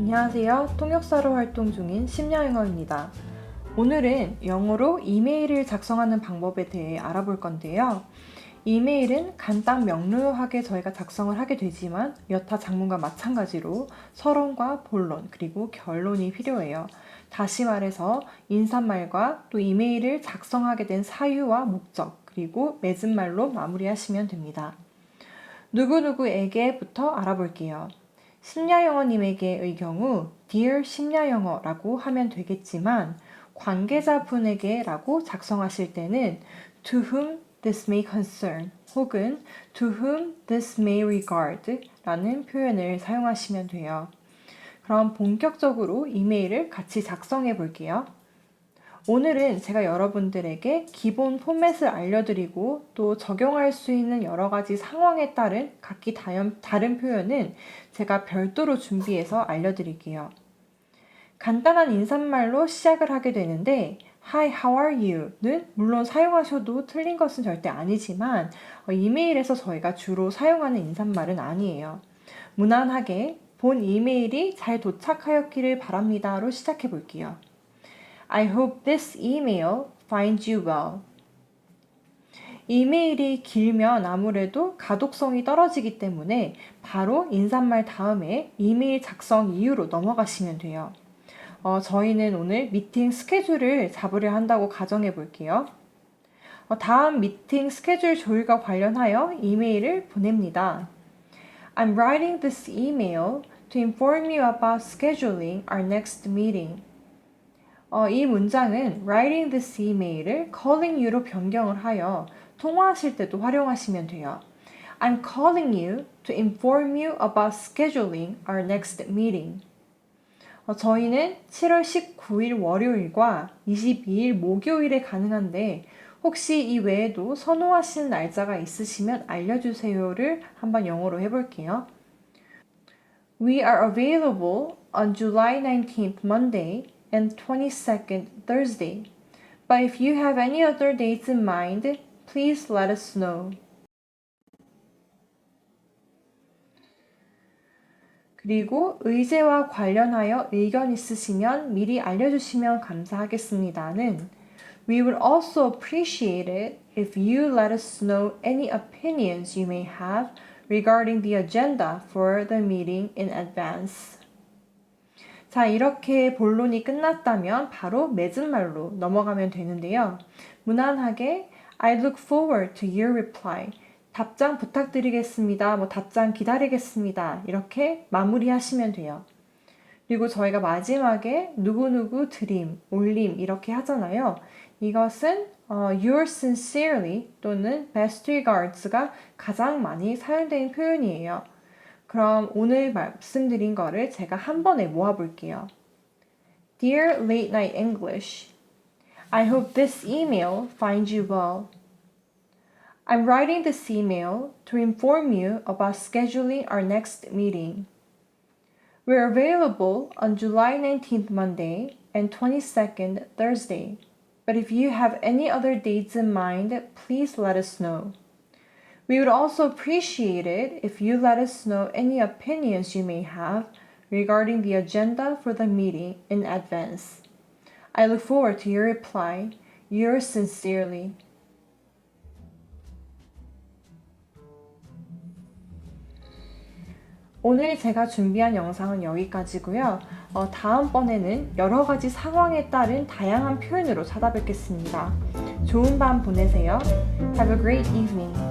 안녕하세요. 통역사로 활동 중인 심야영어입니다. 오늘은 영어로 이메일을 작성하는 방법에 대해 알아볼 건데요. 이메일은 간단 명료하게 저희가 작성을 하게 되지만 여타 작문과 마찬가지로 서론과 본론 그리고 결론이 필요해요. 다시 말해서 인사말과 또 이메일을 작성하게 된 사유와 목적 그리고 맺은 말로 마무리하시면 됩니다. 누구누구에게부터 알아볼게요. 심야영어님에게의 경우 Dear 심야영어라고 하면 되겠지만 관계자분에게라고 작성하실 때는 To whom this may concern 혹은 To whom this may regard 라는 표현을 사용하시면 돼요. 그럼 본격적으로 이메일을 같이 작성해 볼게요. 오늘은 제가 여러분들에게 기본 포맷을 알려드리고 또 적용할 수 있는 여러 가지 상황에 따른 각기 다른 표현은 제가 별도로 준비해서 알려드릴게요. 간단한 인사말로 시작을 하게 되는데 Hi, how are you?는 물론 사용하셔도 틀린 것은 절대 아니지만 어, 이메일에서 저희가 주로 사용하는 인사말은 아니에요. 무난하게 본 이메일이 잘 도착하였기를 바랍니다로 시작해 볼게요. I hope this email finds you well. 이메일이 길면 아무래도 가독성이 떨어지기 때문에 바로 인사말 다음에 이메일 작성 이유로 넘어가시면 돼요. 어, 저희는 오늘 미팅 스케줄을 잡으려 한다고 가정해 볼게요. 어, 다음 미팅 스케줄 조율과 관련하여 이메일을 보냅니다. I'm writing this email to inform you about scheduling our next meeting. 어, 이 문장은 writing this email을 calling you로 변경을 하여 통화하실 때도 활용하시면 돼요. I'm calling you to inform you about scheduling our next meeting. 어, 저희는 7월 19일 월요일과 22일 목요일에 가능한데 혹시 이 외에도 선호하시는 날짜가 있으시면 알려주세요를 한번 영어로 해볼게요. We are available on July 19th Monday and 22nd Thursday. But if you have any other dates in mind, please let us know. 그리고 의제와 관련하여 의견 있으시면 미리 알려주시면 감사하겠습니다는 We would also appreciate it if you let us know any opinions you may have regarding the agenda for the meeting in advance. 자, 이렇게 본론이 끝났다면 바로 맺은 말로 넘어가면 되는데요. 무난하게 I look forward to your reply. 답장 부탁드리겠습니다. 뭐 답장 기다리겠습니다. 이렇게 마무리하시면 돼요. 그리고 저희가 마지막에 누구누구 드림, 올림 이렇게 하잖아요. 이것은 어, your sincerely 또는 best regards가 가장 많이 사용되는 표현이에요. 그럼 오늘 말씀드린 거를 제가 한 번에 모아볼게요. Dear Late Night English, I hope this email finds you well. I'm writing this email to inform you about scheduling our next meeting. We're available on July 19th Monday and 22nd Thursday, but if you have any other dates in mind, please let us know. We would also appreciate it if you let us know any opinions you may have regarding the agenda for the meeting in advance. I look forward to your reply. Yours sincerely. 오늘 제가 준비한 영상은 여기까지고요. 어, 다음번에는 여러 가지 상황에 따른 다양한 표현으로 찾아뵙겠습니다. 좋은 밤 보내세요. Have a great evening.